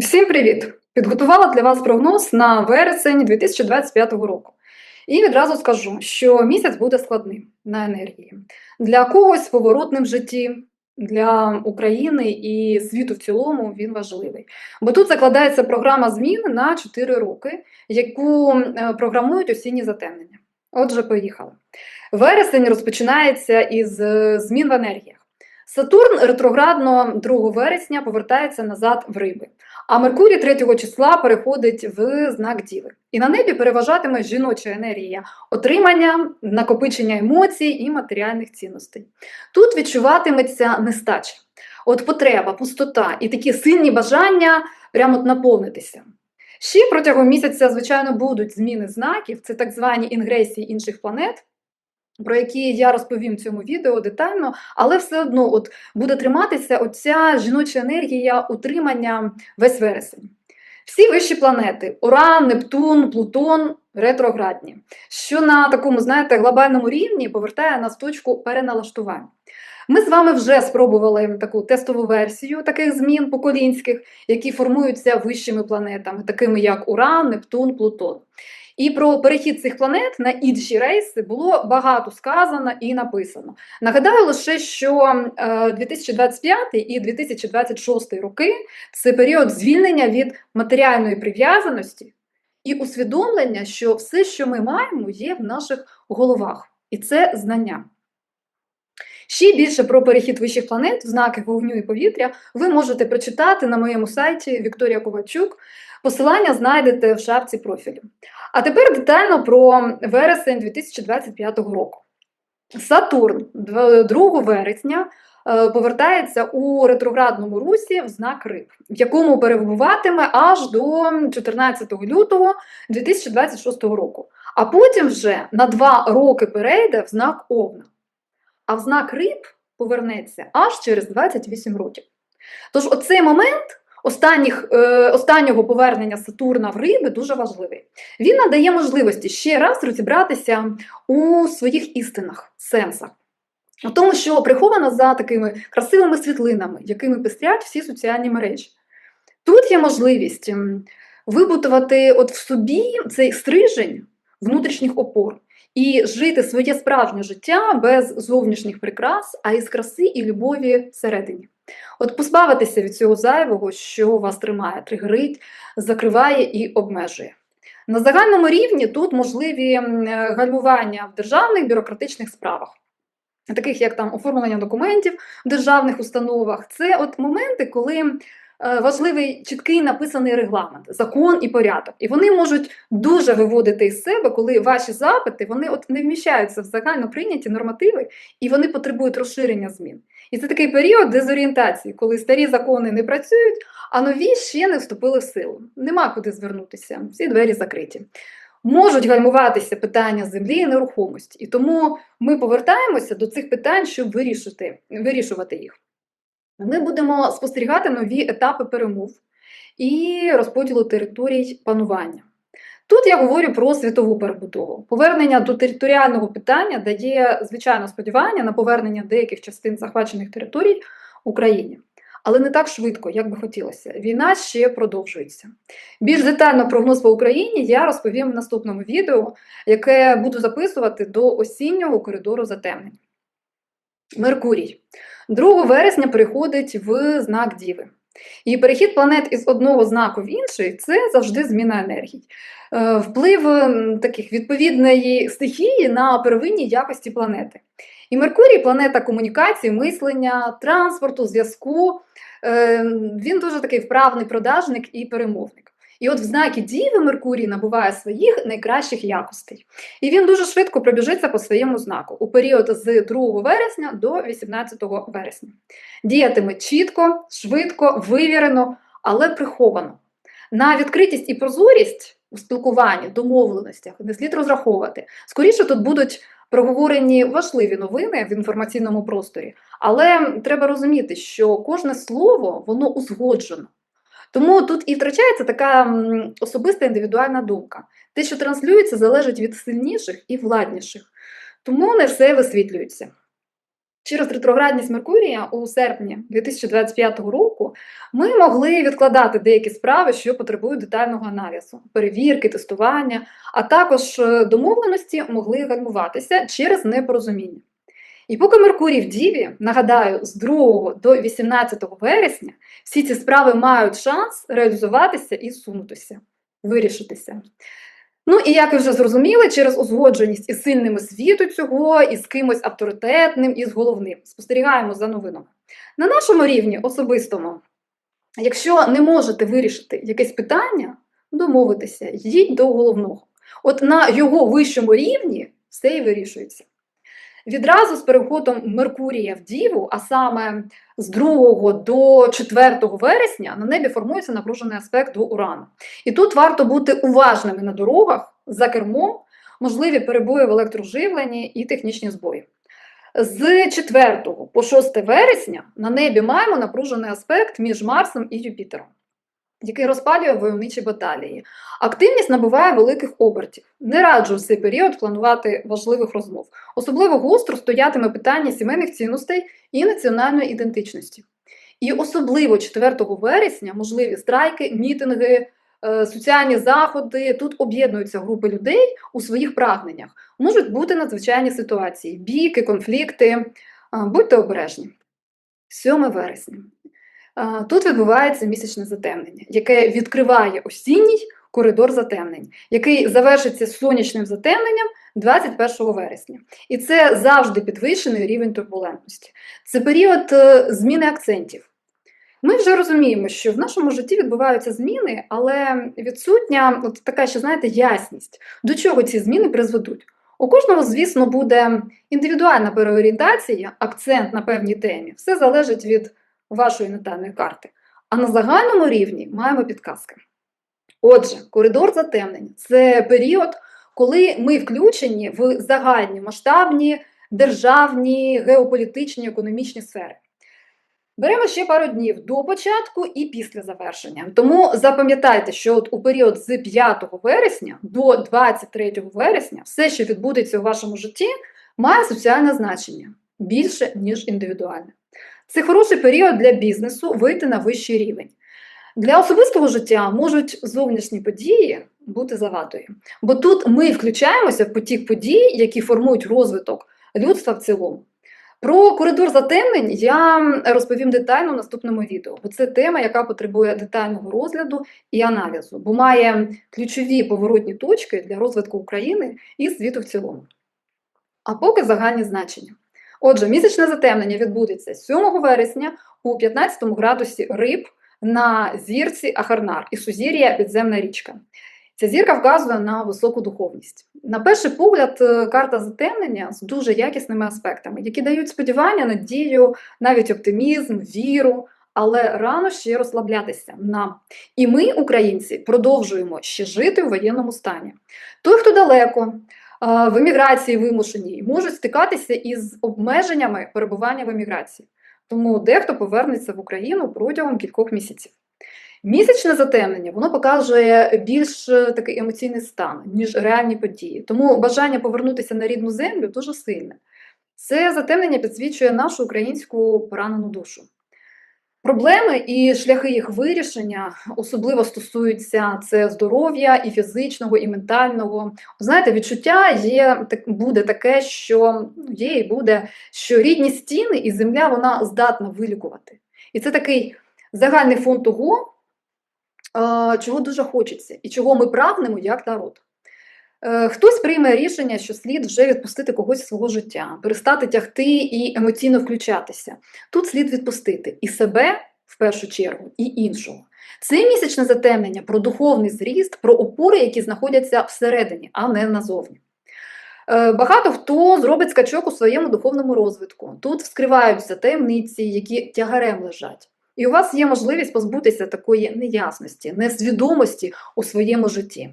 Всім привіт! Підготувала для вас прогноз на вересень 2025 року. І відразу скажу, що місяць буде складним на енергії. Для когось поворотним в житті, для України і світу в цілому він важливий. Бо тут закладається програма змін на 4 роки, яку е, програмують осінні затемнення. Отже, поїхали. Вересень розпочинається із е, змін в енергіях. Сатурн ретроградно 2 вересня повертається назад в риби. А Меркурій 3 числа переходить в знак Діви. І на небі переважатиме жіноча енергія отримання, накопичення емоцій і матеріальних цінностей. Тут відчуватиметься нестача, от потреба, пустота і такі сильні бажання прямо наповнитися. Ще протягом місяця, звичайно, будуть зміни знаків, це так звані інгресії інших планет. Про які я розповім в цьому відео детально, але все одно от буде триматися оця жіноча енергія утримання весь вересень. Всі вищі планети Уран, Нептун, Плутон ретроградні, що на такому, знаєте, глобальному рівні повертає нас в точку переналаштування. Ми з вами вже спробували таку тестову версію таких змін поколінських, які формуються вищими планетами, такими як Уран, Нептун, Плутон. І про перехід цих планет на інші рейси було багато сказано і написано. Нагадаю лише, що 2025 е, і 2026 роки це період звільнення від матеріальної прив'язаності і усвідомлення, що все, що ми маємо, є в наших головах, і це знання. Ще більше про перехід вищих планет, знаки вогню і повітря, ви можете прочитати на моєму сайті Вікторія Ковальчук. Посилання знайдете в шапці профілю. А тепер детально про вересень 2025 року. Сатурн 2 вересня е, повертається у ретроградному русі в знак риб, в якому перебуватиме аж до 14 лютого 2026 року. А потім вже на два роки перейде в знак Овна. А в знак риб повернеться аж через 28 років. Тож, оцей момент останніх, е, останнього повернення Сатурна в риби дуже важливий. Він надає можливості ще раз розібратися у своїх істинах, сенсах. У тому, що приховано за такими красивими світлинами, якими пестрять всі соціальні мережі. Тут є можливість вибудувати от в собі цей стрижень внутрішніх опор і жити своє справжнє життя без зовнішніх прикрас, а із краси і любові всередині. От позбавитися від цього зайвого, що вас тримає, тригерить, закриває і обмежує. На загальному рівні тут можливі гальмування в державних бюрократичних справах, таких як там оформлення документів в державних установах. Це от моменти, коли Е, важливий чіткий написаний регламент, закон і порядок. І вони можуть дуже виводити із себе, коли ваші запити вони от не вміщаються в загально прийняті нормативи і вони потребують розширення змін. І це такий період дезорієнтації, коли старі закони не працюють, а нові ще не вступили в силу. Нема куди звернутися, всі двері закриті. Можуть гальмуватися питання землі і нерухомості, і тому ми повертаємося до цих питань, щоб вирішити, вирішувати їх. Ми будемо спостерігати нові етапи перемов і розподілу територій панування. Тут я говорю про світову перебудову. Повернення до територіального питання дає звичайно сподівання на повернення деяких частин захвачених територій Україні. Але не так швидко, як би хотілося. Війна ще продовжується. Більш детально прогноз по Україні я розповім в наступному відео, яке буду записувати до осіннього коридору затемнень. Меркурій. 2 вересня переходить в знак Діви. І перехід планет із одного знаку в інший це завжди зміна енергії. Е, вплив таких відповідної стихії на первинні якості планети. І Меркурій планета комунікації, мислення, транспорту, зв'язку. Е, він дуже такий вправний продажник і перемовник. І от в знакі Діви Меркурій набуває своїх найкращих якостей. І він дуже швидко пробіжиться по своєму знаку у період з 2 вересня до 18 вересня. Діятиме чітко, швидко, вивірено, але приховано. На відкритість і прозорість у спілкуванні, домовленостях не слід розраховувати. Скоріше тут будуть проговорені важливі новини в інформаційному просторі, але треба розуміти, що кожне слово воно узгоджено. Тому тут і втрачається така особиста індивідуальна думка. Те, що транслюється, залежить від сильніших і владніших. Тому не все висвітлюється. Через ретроградність Меркурія у серпні 2025 року ми могли відкладати деякі справи, що потребують детального аналізу, перевірки, тестування, а також е, домовленості могли гальмуватися через непорозуміння. І поки Меркурій в Діві, нагадаю, з 2 до 18 вересня всі ці справи мають шанс реалізуватися і сунутися, вирішитися. Ну і як ви вже зрозуміли, через узгодженість із сильними світу цього, із кимось авторитетним, із головним. Спостерігаємо за новинами. На нашому рівні особистому, якщо не можете вирішити якесь питання, домовитися, йдіть до головного. От на його вищому рівні все і вирішується. Відразу з переходом Меркурія в Діву, а саме з 2 до 4 вересня, на небі формується напружений аспект до Урану. І тут варто бути уважними на дорогах за кермом, можливі перебої в електроживленні і технічні збої. З 4 по 6 вересня на небі маємо напружений аспект між Марсом і Юпітером, який розпалює войовничі баталії. Активність набуває великих обертів. Не раджу в цей період планувати важливих розмов. Особливо гостро стоятиме питання сімейних цінностей і національної ідентичності. І особливо 4 вересня можливі страйки, мітинги, е, соціальні заходи. Тут об'єднуються групи людей у своїх прагненнях. Можуть бути надзвичайні ситуації, бійки, конфлікти. Будьте обережні. 7 вересня. Тут відбувається місячне затемнення, яке відкриває осінній коридор затемнень, який завершиться сонячним затемненням 21 вересня. І це завжди підвищений рівень турбулентності. Це період е, зміни акцентів. Ми вже розуміємо, що в нашому житті відбуваються зміни, але відсутня от така, що знаєте, ясність, до чого ці зміни призведуть. У кожного, звісно, буде індивідуальна переорієнтація, акцент на певній темі. Все залежить від вашої натальної карти. А на загальному рівні маємо підказки. Отже, коридор затемнень це період, коли ми включені в загальні масштабні державні, геополітичні, економічні сфери. Беремо ще пару днів до початку і після завершення. Тому запам'ятайте, що от у період з 5 вересня до 23 вересня все, що відбудеться у вашому житті, має соціальне значення більше, ніж індивідуальне. Це хороший період для бізнесу вийти на вищий рівень. Для особистого життя можуть зовнішні події бути завадою, бо тут ми включаємося в потік подій, які формують розвиток людства в цілому. Про коридор затемнень я розповім детально в наступному відео, бо це тема, яка потребує детального розгляду і аналізу, бо має ключові поворотні точки для розвитку України і світу в цілому. А поки загальні значення. Отже, місячне затемнення відбудеться 7 вересня у 15 градусі риб на зірці Ахарнар і сузір'я підземна річка. Ця зірка вказує на високу духовність. На перший погляд, е, карта затемнення з дуже якісними аспектами, які дають сподівання, надію, навіть оптимізм, віру, але рано ще розслаблятися нам. І ми, українці, продовжуємо ще жити у воєнному стані. Той, хто далеко, в еміграції вимушеній, можуть стикатися із обмеженнями перебування в еміграції. Тому дехто повернеться в Україну протягом кількох місяців. Місячне затемнення воно показує більш е, такий емоційний стан, ніж реальні події. Тому бажання повернутися на рідну землю дуже сильне. Це затемнення підсвічує нашу українську поранену душу. Проблеми і шляхи їх вирішення особливо стосуються це здоров'я і фізичного, і ментального. Знаєте, відчуття є так буде таке, що є і буде, що рідні стіни і земля вона здатна вилікувати. І це такий загальний фон того, чого дуже хочеться, і чого ми прагнемо як народ. Е, хтось прийме рішення, що слід вже відпустити когось свого життя, перестати тягти і емоційно включатися. Тут слід відпустити і себе в першу чергу, і іншого. Це місячне затемнення про духовний зріст, про опори, які знаходяться всередині, а не назовні. Е, багато хто зробить скачок у своєму духовному розвитку. Тут вскриваються таємниці, які тягарем лежать. І у вас є можливість позбутися такої неясності, несвідомості у своєму житті.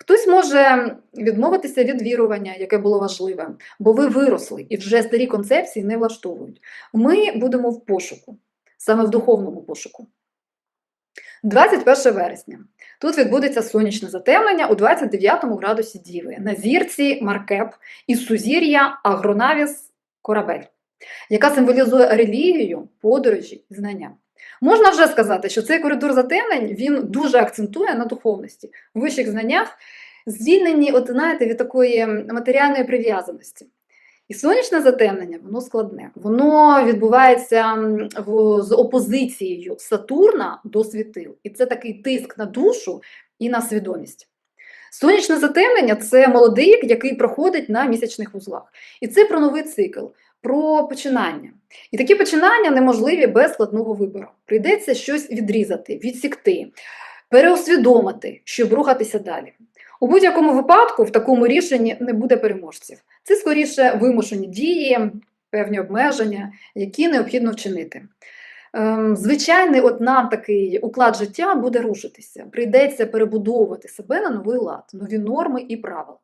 Хтось може відмовитися від вірування, яке було важливе, бо ви виросли і вже старі концепції не влаштовують. Ми будемо в пошуку, саме в духовному пошуку. 21 вересня. Тут відбудеться сонячне затемнення у 29 градусі Діви на зірці Маркеп із сузір'я Агронавіс Корабель. яка символізує релігію, подорожі і знання. Можна вже сказати, що цей коридор затемнень він дуже акцентує на духовності, вищих знаннях, звільнені, от знаєте, від такої матеріальної прив'язаності. І сонячне затемнення, воно складне. Воно відбувається в- з опозицією Сатурна до світил. І це такий тиск на душу і на свідомість. Сонячне затемнення це молодик, який проходить на місячних вузлах. І це про новий цикл, про починання. І такі починання неможливі без складного вибору. Прийдеться щось відрізати, відсікти, переосвідомити, щоб рухатися далі. У будь-якому випадку в такому рішенні не буде переможців. Це скоріше вимушені дії, певні обмеження, які необхідно вчинити. Ем, Звичайний, от нам такий уклад життя буде рушитися. Прийдеться перебудовувати себе на новий лад, нові норми і правила.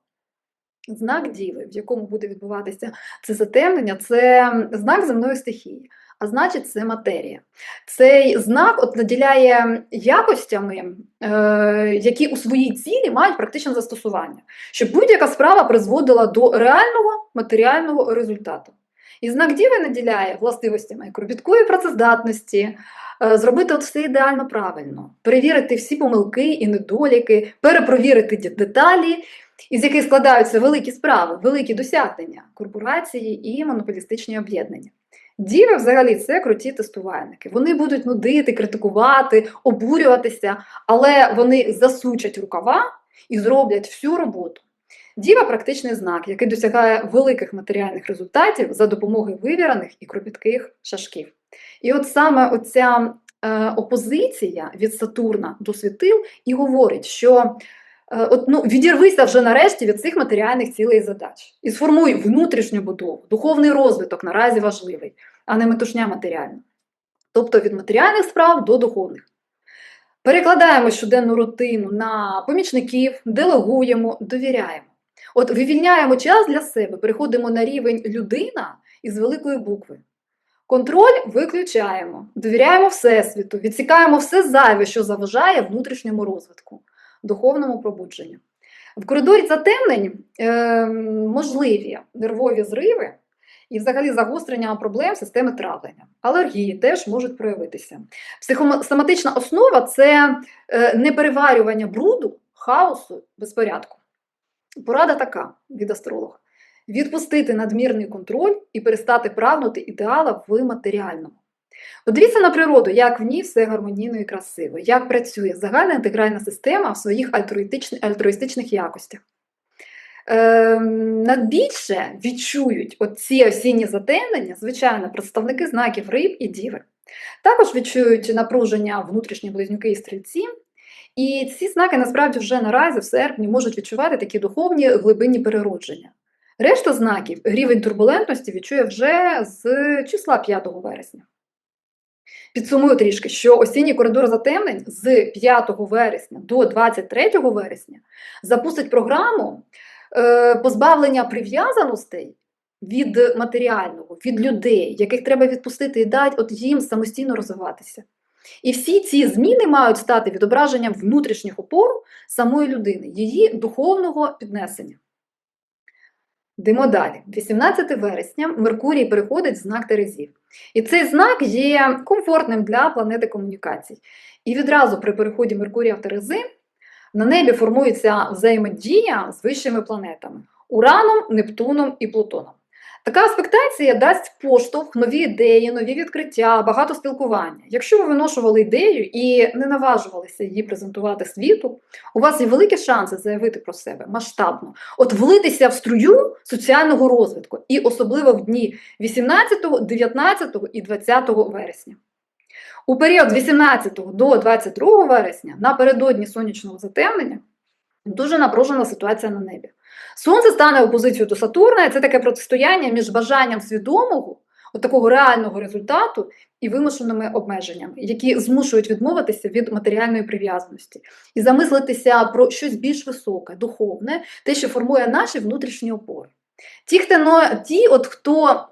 Знак діви, в якому буде відбуватися це затемнення, це знак земної стихії, а значить, це матерія. Цей знак от наділяє якостями, е, які у своїй цілі мають практичне застосування, щоб будь-яка справа призводила до реального матеріального результату. І знак діви наділяє властивостями кропіткої працездатності, е, зробити от все ідеально правильно, перевірити всі помилки і недоліки, перепровірити деталі, із яких складаються великі справи, великі досягнення корпорації і монополістичні об'єднання. Діви взагалі це круті тестувальники. Вони будуть нудити, критикувати, обурюватися, але вони засучать рукава і зроблять всю роботу. Діва практичний знак, який досягає великих матеріальних результатів за допомогою вивірених і кропітких шашків. І от саме оця е, опозиція від Сатурна до світил і говорить, що от, ну, відірвися вже нарешті від цих матеріальних цілей і задач. І сформуй внутрішню будову, духовний розвиток наразі важливий, а не метушня матеріальна. Тобто від матеріальних справ до духовних. Перекладаємо щоденну рутину на помічників, делегуємо, довіряємо. От вивільняємо час для себе, переходимо на рівень людина із великої букви. Контроль виключаємо, довіряємо Всесвіту, відсікаємо все зайве, що заважає внутрішньому розвитку, духовному пробудженню. В коридорі затемнень е, можливі нервові зриви і взагалі загострення проблем системи травлення. Алергії теж можуть проявитися. Психосоматична основа це е, непереварювання бруду, хаосу, безпорядку. Порада така від астролога: відпустити надмірний контроль і перестати прагнути ідеала в матеріальному. Подивіться на природу, як в ній все гармонійно і красиво, як працює загальна інтегральна система в своїх альтруїстичних, якостях. Ем, Надбільше відчують ці осінні затемнення, звичайно, представники знаків риб і діви. Також відчують напруження внутрішні близнюки і стрільці. І ці знаки насправді вже наразі в серпні можуть відчувати такі духовні глибинні переродження. Решта знаків рівень турбулентності відчує вже з числа 5 вересня. Підсумую трішки, що осінній коридор затемнень з 5 вересня до 23 вересня запустить програму е, позбавлення прив'язаностей від матеріального, від людей, яких треба відпустити і дати от їм самостійно розвиватися. І всі ці зміни мають стати відображенням внутрішніх опор самої людини, її духовного піднесення. Йдемо далі. 18 вересня Меркурій переходить в знак Терезів. І цей знак є комфортним для планети комунікацій. І відразу при переході Меркурія в Терези на небі формується взаємодія з вищими планетами Ураном, Нептуном і Плутоном. Така аспектація дасть поштовх, нові ідеї, нові відкриття, багато спілкування. Якщо ви виношували ідею і не наважувалися її презентувати світу, у вас є великі шанси заявити про себе масштабно, от влитися в струю соціального розвитку, і особливо в дні 18, 19 і 20 вересня. У період 18 до 22 вересня, напередодні сонячного затемнення, дуже напружена ситуація на небі. Сонце стане опозицією до Сатурна, і це таке протистояння між бажанням свідомого, от такого реального результату і вимушеними обмеженнями, які змушують відмовитися від матеріальної прив'язаності і замислитися про щось більш високе, духовне, те, що формує наші внутрішні опори. Ті, хто, ті от, хто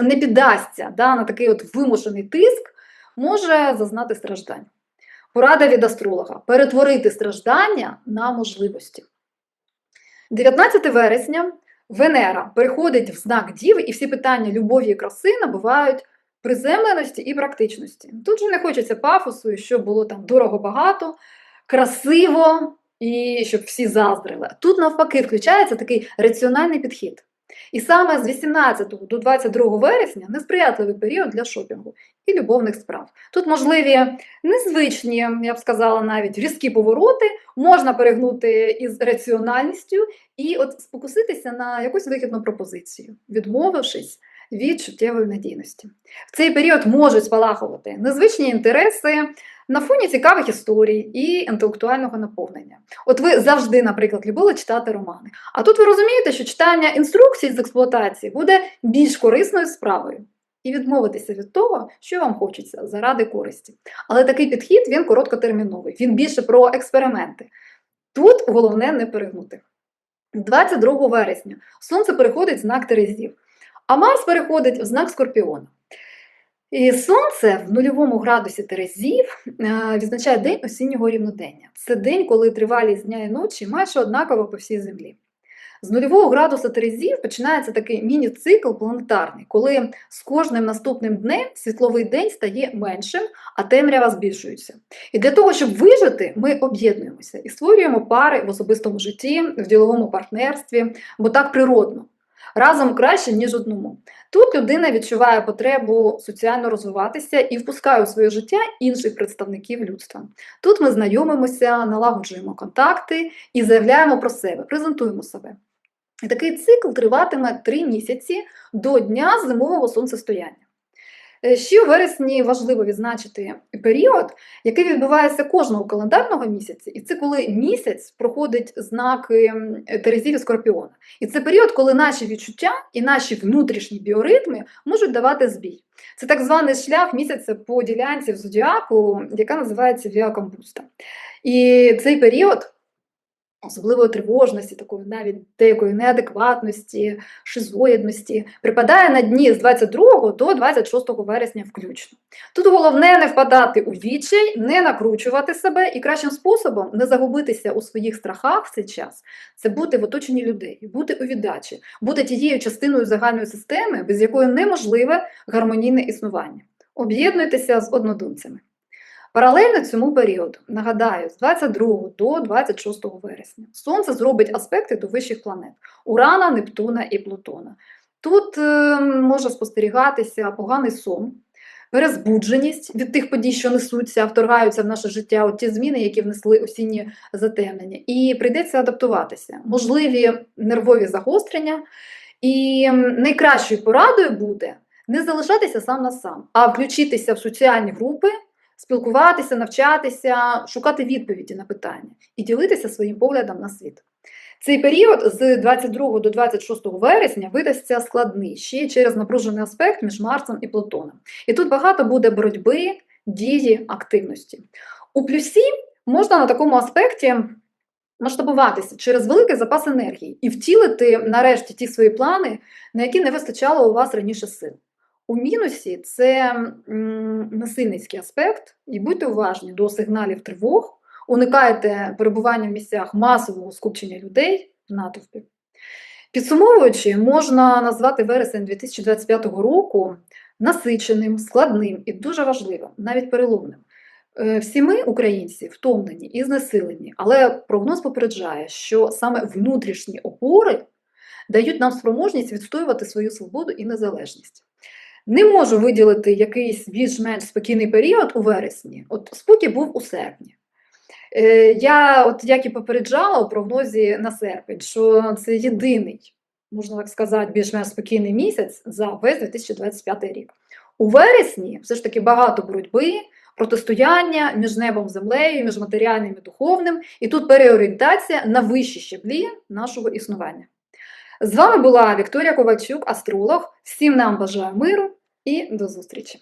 не піддасться да, на такий от вимушений тиск, може зазнати страждань. Порада від астролога перетворити страждання на можливості. 19 вересня Венера переходить в знак Діви, і всі питання любові і краси набувають приземленості і практичності. Тут же не хочеться пафосу, і щоб було там дорого багато, красиво і щоб всі заздрили. Тут навпаки включається такий раціональний підхід. І саме з 18 до 22 вересня несприятливий період для шопінгу і любовних справ. Тут можливі незвичні, я б сказала, навіть різкі повороти, можна перегнути із раціональністю і от спокуситися на якусь вигідну пропозицію, відмовившись від чуттєвої надійності. В цей період можуть спалахувати незвичні інтереси на фоні цікавих історій і інтелектуального наповнення. От ви завжди, наприклад, любили читати романи. А тут ви розумієте, що читання інструкцій з експлуатації буде більш корисною справою. І відмовитися від того, що вам хочеться заради користі. Але такий підхід він короткотерміновий, він більше про експерименти. Тут головне не перегнути. 22 вересня Сонце переходить в знак Терезів, а Марс переходить в знак Скорпіона. І Сонце в нульовому градусі Терезів е, відзначає день осіннього рівнодення. Це день, коли тривалість дня і ночі майже однакова по всій землі. З нульового градуса Терезів починається такий міні-цикл планетарний, коли з кожним наступним днем світловий день стає меншим, а темрява збільшується. І для того, щоб вижити, ми об'єднуємося і створюємо пари в особистому житті, в діловому партнерстві, бо так природно. Разом краще, ніж одному. Тут людина відчуває потребу соціально розвиватися і впускає у своє життя інших представників людства. Тут ми знайомимося, налагоджуємо контакти і заявляємо про себе, презентуємо себе. І такий цикл триватиме три місяці до дня зимового сонцестояння. Е, Ще у вересні важливо відзначити період, який відбувається кожного календарного місяця, і це коли місяць проходить знаки Терезів і Скорпіона. І це період, коли наші відчуття і наші внутрішні біоритми можуть давати збій. Це так званий шлях місяця по ділянці в зодіаку, яка називається Віакамбуста. І цей період особливої тривожності, такої навіть деякої неадекватності, шизоїдності, припадає на дні з 22 до 26 вересня включно. Тут головне не впадати у відчай, не накручувати себе і кращим способом не загубитися у своїх страхах в цей час це бути в оточенні людей, бути у віддачі, бути тією частиною загальної системи, без якої неможливе гармонійне існування. Об'єднуйтеся з однодумцями. Паралельно цьому періоду, нагадаю, з 22 до 26 вересня Сонце зробить аспекти до вищих планет Урана, Нептуна і Плутона. Тут е, може спостерігатися поганий сон, перезбудженість від тих подій, що несуться, вторгаються в наше життя, от ті зміни, які внесли осінні затемнення, і прийдеться адаптуватися, можливі нервові загострення. І найкращою порадою буде не залишатися сам на сам, а включитися в соціальні групи спілкуватися, навчатися, шукати відповіді на питання і ділитися своїм поглядом на світ. Цей період з 22 до 26 вересня видасться складний ще через напружений аспект між Марсом і Плутоном. І тут багато буде боротьби, дії, активності. У плюсі можна на такому аспекті масштабуватися через великий запас енергії і втілити нарешті ті свої плани, на які не вистачало у вас раніше сил. У мінусі це насильницький аспект, і будьте уважні до сигналів тривог, уникайте перебування в місцях масового скупчення людей в натовпі. Підсумовуючи, можна назвати вересень 2025 року насиченим, складним і дуже важливим, навіть переломним. Е, всі ми, українці, втомлені і знесилені, але прогноз попереджає, що саме внутрішні опори дають нам спроможність відстоювати свою свободу і незалежність. Не можу виділити якийсь більш-менш спокійний період у вересні. От спокій був у серпні. Е, Я, от як і попереджала у прогнозі на серпень, що це єдиний, можна так сказати, більш-менш спокійний місяць за весь 2025 рік. У вересні все ж таки багато боротьби, протистояння між небом, землею, між матеріальним і духовним, і тут переорієнтація на вищі щеблі нашого існування. З вами була Вікторія Ковальчук, астролог. Всім нам бажаю миру і до зустрічі!